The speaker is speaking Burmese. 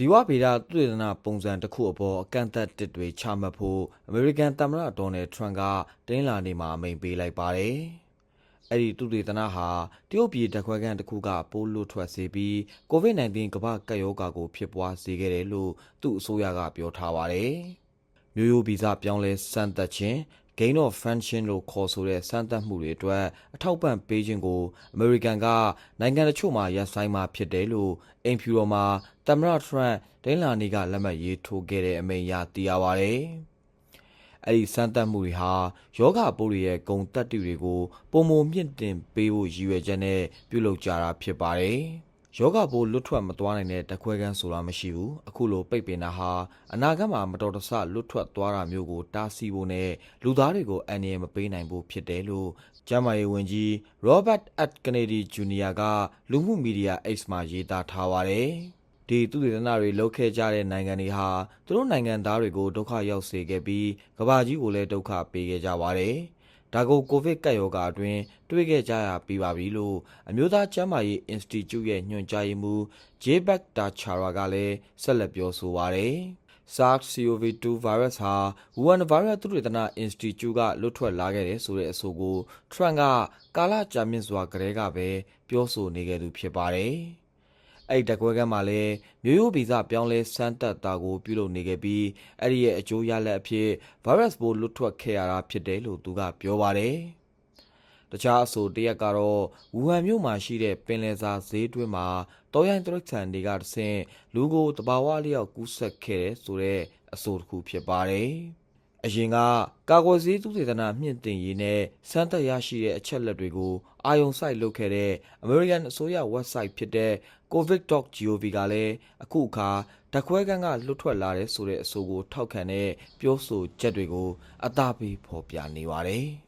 ဇီဝဗေဒသုတေသနပုံစံတစ်ခုအပေါ်အကန့်အသတ်တစ်တွေချမှတ်ဖို့အမေရိကန်သမ္မတဒေါ်နယ်ထရန့်ကတင်းလာနေမှာအမိန့်ပေးလိုက်ပါတယ်။အဲ့ဒီသုတေသနဟာတရုတ်ပြည်တက်ခွဲခန်းတစ်ခုကပိုးလွတ်ထွက်စေပြီး COVID-19 ကမ္ဘာကပ်ရောဂါကိုဖြစ်ပွားစေခဲ့တယ်လို့သူ့အစိုးရကပြောထားပါတယ်။မျိုးရိုးဗီဇပြောင်းလဲစမ်းသပ်ခြင်း gain of function လို့ခေါ်ဆိုတဲ့စမ်းသပ်မှုတွေအတွက်အထောက်ပံ့ပေးခြင်းကိုအမေရိကန်ကနိုင်ငံတချို့မှာရပ်ဆိုင်းမှာဖြစ်တယ်လို့အင်ဖြူတော်မှာသမ္မတထရန့်ဒိန်းလာနီကလက်မှတ်ရေးထိုးခဲ့တဲ့အမိန့်အရသိရပါတယ်။အဲ့ဒီစမ်းသပ်မှုတွေဟာယောဂပိုးတွေရဲ့ဂုံတက်တူတွေကိုပုံမမြင့်တင်ပေးဖို့ရည်ရွယ်ချက်နဲ့ပြုလုပ်ကြတာဖြစ်ပါတယ်။ ယောဂပိုးလွတ်ထွက်မသွားနိုင်တဲ့တခွဲခန်းဆိုတာမရှိဘူးအခုလိုပိတ်ပင်တာဟာအနာဂတ်မှာမတော်တဆလွတ်ထွက်သွားတာမျိုးကိုတားဆီးဖို့နဲ့လူသားတွေကိုအန္တရာယ်မပေးနိုင်ဖို့ဖြစ်တယ်လို့ကျမ်းမာရေးဝန်ကြီး Robert F Kennedy Jr. ကလူမှုမီဒီယာ X မှာရေးသားထားပါတယ်ဒီသူတေသနတွေလုပ်ခဲ့ကြတဲ့နိုင်ငံတွေဟာသူတို့နိုင်ငံသားတွေကိုဒုက္ခရောက်စေခဲ့ပြီးကမ္ဘာကြီးကိုလည်းဒုက္ခပေးခဲ့ကြပါတယ်။ ဒါကိုကိုဗစ်ကပ်ရောဂါအတွင်းတွေ့ခဲ့ကြရပြီးပါပြီလို့အမျိုးသားကျန်းမာရေးအင်စတီကျုရဲ့ညွှန်ကြားရေးမှူး Jebak Tachara ကလည်းဆက်လက်ပြောဆိုပါတယ်။ SARS-CoV-2 virus ဟာဝူဟန်ဗိုင်းရပ်သုတေသနအင်စတီကျုကလွတ်ထွက်လာခဲ့တယ်ဆိုတဲ့အဆိုကိုထရန့်ကကာလကြာမြင့်စွာကတည်းကပဲပြောဆိုနေခဲ့သူဖြစ်ပါတယ်။ အဲ့ဒီတက်ကွဲကမ်းမှာလည်းမျိုးရိုးဗီဇပြောင်းလဲစမ်းသပ်တာကိုပြုလုပ်နေခဲ့ပြီးအဲ့ဒီရဲ့အကျိုးရလဒ်အဖြစ်ဗိုင်းရပ်စ်ပိုးလွတ်ထွက်ခဲ့ရတာဖြစ်တယ်လို့သူကပြောပါတယ်။တခြားအဆိုတစ်ရက်ကတော့ဝူဟန်မြို့မှာရှိတဲ့ပင်လယ်စာဈေးတွင်းမှာတောရိုင်းတရိတ်ဆန်တွေကတဆင့်လူကိုတဘာဝလျောက်ကူးဆက်ခဲ့တဲ့ဆိုတဲ့အဆိုတစ်ခုဖြစ်ပါတယ်။ အရင်ကကာကွယ်ဆေးသုတေသနမြင့်တင်ရေးနဲ့စမ်းသပ်ရရှိတဲ့အချက်လက်တွေကိုအာယုံစိုက်လုပ်ခဲ့တဲ့ American အစိုးရ website ဖြစ်တဲ့ covid.gov ကလည်းအခုအခါဓာတ်ခွဲခန်းကလွတ်ထွက်လာတဲ့ဆိုတဲ့အဆိုကိုထောက်ခံတဲ့ပြောဆိုချက်တွေကိုအသားပေးဖော်ပြနေပါတယ်။